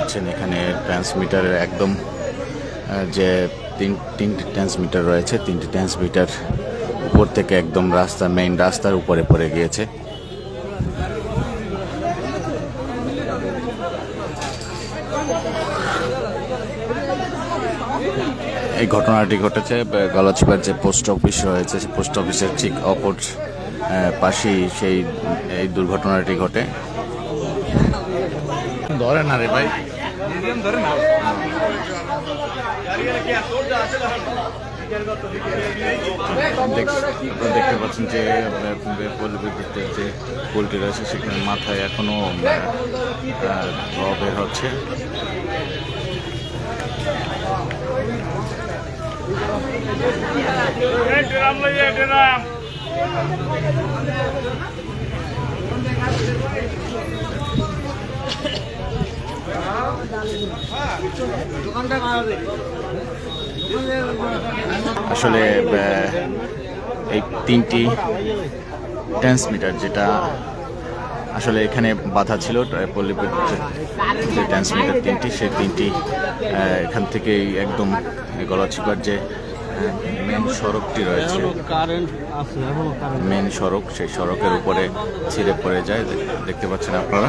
পাচ্ছেন এখানে ট্রান্সমিটারের একদম যে তিন, তিনটি ট্রান্সমিটার রয়েছে, তিনটি ট্রান্সমিটার উপর থেকে একদম রাস্তা মেইন রাস্তার উপরে পড়ে গিয়েছে। এই ঘটনাটি ঘটেছে গলাচিপার যে পোস্ট অফিস রয়েছে, সেই পোস্ট অফিসের ঠিক অপর পাশেই সেই, এই দুর্ঘটনাটি ঘটে। ধরে না রে ভাই। দেখ- আপনারা দেখতে পাচ্ছেন যে পল্লী বিদ্যুতের যে পোলট্রি রয়েছে সেখানে মাথায় এখনও বের হচ্ছে। আসলে এই তিনটি ট্রান্সমিটার যেটা আসলে এখানে বাধা ছিল আহ, পল্লী বিদ্যুতের যে ট্রান্সমিটার তিনটি সেই তিনটি এখান থেকেই একদম গলাচিপার যে মেন সড়কটি রয়েছে মেন সড়ক সেই সড়কের উপরে ছিঁড়ে পড়ে যায় দেখ- দেখতে পাচ্ছেন আপনারা।